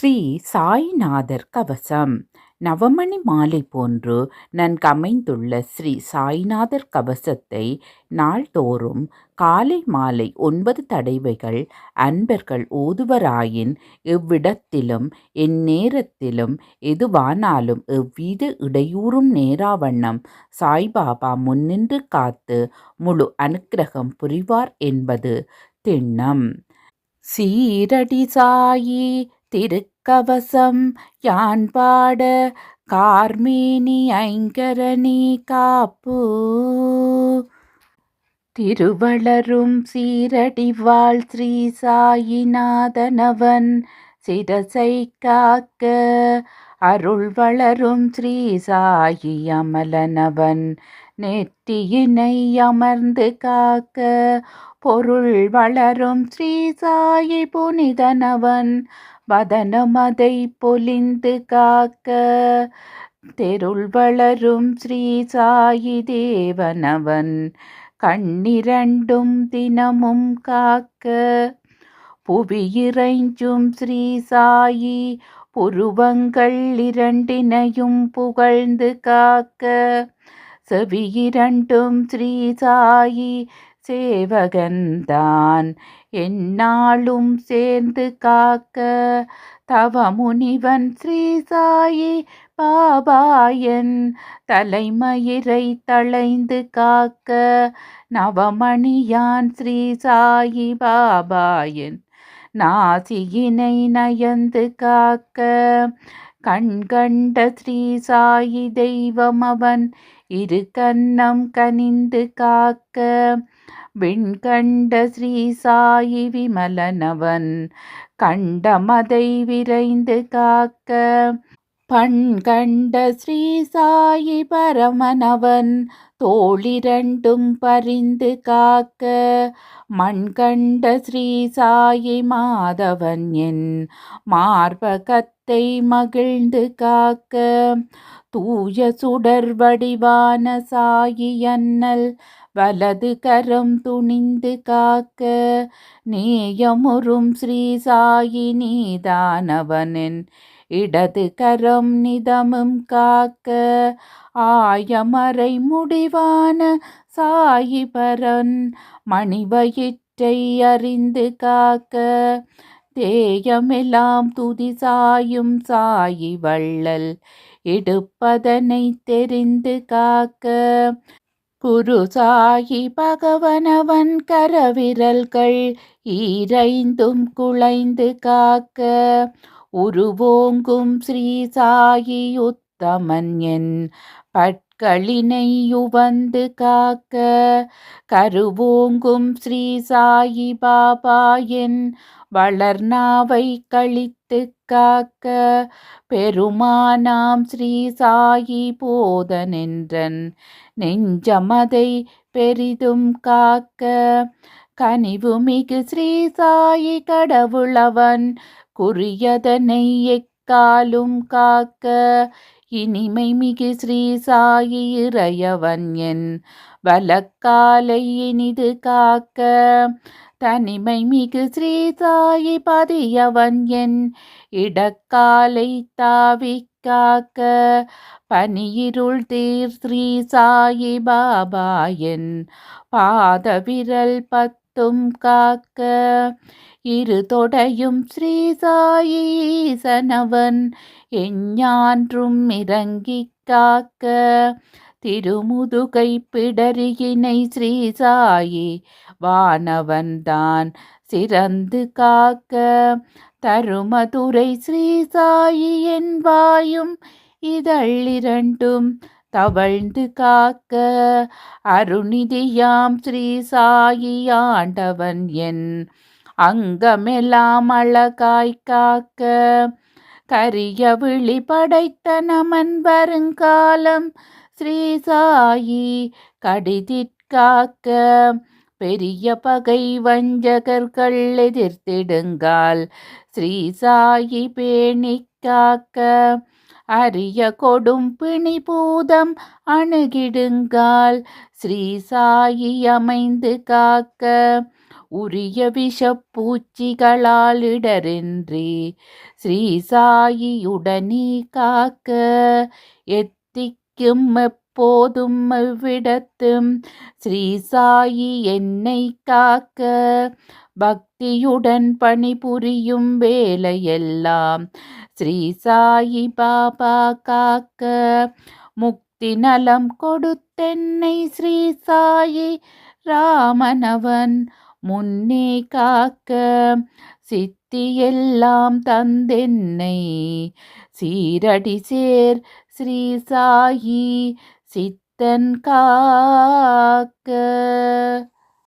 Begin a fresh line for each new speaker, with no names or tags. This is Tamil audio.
ஸ்ரீ சாய்நாதர் கவசம். நவமணி மாலை போன்று நன்கமைந்துள்ள ஸ்ரீ சாய்நாதர் கவசத்தை நாள்தோறும் காலை மாலை ஒன்பது தடவைகள் அன்பர்கள் ஓதுவராயின் எவ்விடத்திலும் எந்நேரத்திலும் எதுவானாலும் எவ்வித இடையூறும் நேராவண்ணம் சாய்பாபா முன்னின்று காத்து முழு அனுக்கிரகம் புரிவார் என்பது திண்ணம். சீரடி சாயி கவசம் யான் பாட கார்மேனி ஐங்கரணி காப்பு. திருவளரும் சீரடிவாள் ஸ்ரீ சாயிநாதனவன் சிரசை காக்க அருள் வளரும் ஸ்ரீ சாயி அமலனவன். நெற்றியினை அமர்ந்து காக்க பொருள் வளரும் ஸ்ரீ சாயி புனிதனவன். வதனமதை பொலிந்து காக்க தெருள் வளரும் ஸ்ரீ சாயி தேவனவன் கண்ணிரண்டும் தினமும் காக்க புவியிறைஞ்சும் ஸ்ரீ சாயி புருவங்கள் இரண்டினையும் புகழ்ந்து காக்க செவியிரண்டும் ஸ்ரீ சாயி சேவகன்தான் எந்நாளும் சேர்ந்து காக்க தவமுனிவன் ஸ்ரீசாயி பாபாயன் தலைமயிரை தளைந்து காக்க நவமணியான் ஸ்ரீசாயி பாபாயன் நாசியினை நயந்து காக்க கண்கண்ட ஸ்ரீ சாயி தெய்வம் அவன் இரு கன்னம் கனிந்து காக்க விண்கண்ட ஸ்ரீ சாயி விமலனவன் கண்டமதை விரைந்து காக்க. பண்கண்ட ஸ்ரீ சாயி பரமனவன் தோளிரண்டும் பரிந்து காக்க மண்கண்ட ஸ்ரீ சாயி மாதவன் என் மார்பகத்தை மகிழ்ந்து காக்க தூய சுடர் வடிவான சாயி அண்ணல் வலது கரம் துணிந்து காக்க நேயமுறும் ஸ்ரீ சாயி நீதானவனின் இடது கரம் நிதமும் காக்க ஆயமறை முடிவான சாயிபரன் மணிவயிற்றை அறிந்து காக்க. தேயமெல்லாம் துதி சாயும் சாயி வள்ளல் எடுப்பதனை தெரிந்து காக்க. குரு சாயி பகவனவன் கரவிரல்கள் ஈரைந்தும் குலைந்து காக்க. உருவோங்கும் ஸ்ரீ சாயி உத்தமன் என் பட்களினை யுவந்து காக்க கருவோங்கும் ஸ்ரீ சாயி பாபா என் வளர்நாவை கழித்து காக்க பெருமானாம் ஸ்ரீ சாயி போதனென்றன் நெஞ்சமதை பெரிதும் காக்க கனிவு மிகு ஸ்ரீ சாயி கடவுளவன். குறியதனை எக்காலும் காக்க இனிமை மிகு ஸ்ரீ சாயி இறையவன் என் வலக்காலை இனிது காக்க தனிமை மிகு ஸ்ரீ சாயி பதியவன் என் இடக்காலை தாவி காக்க பனியிருள் தீர் ஸ்ரீ சாயி பாபா என் பாத விரல் பத் காத்தும் காக்க. இரு தொடையும் ஸ்ரீசாயீசனவன் எஞ்ஞான்றும் இறங்கி காக்க. திருமுதுகை பிடரியினை ஸ்ரீசாயி வானவன்தான் சிறந்து காக்க. தருமதுரை ஸ்ரீசாயி என் வாயும் இதழிரண்டும் தவழ்ந்து காக்க அருணிதியாம் ஸ்ரீ சாயி ஆண்டவன் என் அங்கமெல்லாம் அழகாய் காக்க. கரிய விழி படைத்த நமன் வருங்காலம் ஸ்ரீ சாயி கடிதிற்காக்க பெரிய பகை வஞ்சகர்கள் எதிர்த்திடுங்கால் ஸ்ரீ சாயி பேணிக்காக்க அரிய கொடும் பிணி பூதம் அணுகிடுங்கால் ஸ்ரீ சாயி அமைந்து காக்க. உரிய விஷப்பூச்சிகளால் இடரின்றி ஸ்ரீ சாயியுடனே காக்க. எத்திக்கும் போதும் அவ்விடத்தும். ஸ்ரீ சாயி என்னை காக்க. பக்தியுடன் பணிபுரியும் வேலையெல்லாம் ஸ்ரீ சாயி பாபா காக்க. முக்தி நலம் கொடுத்தென்னை ஸ்ரீ சாயி ராமனவன் முன்னே காக்க. சித்தியெல்லாம் தந்தென்னை. சீரடி சேர் ஸ்ரீ சாயி சித்தன் காக்க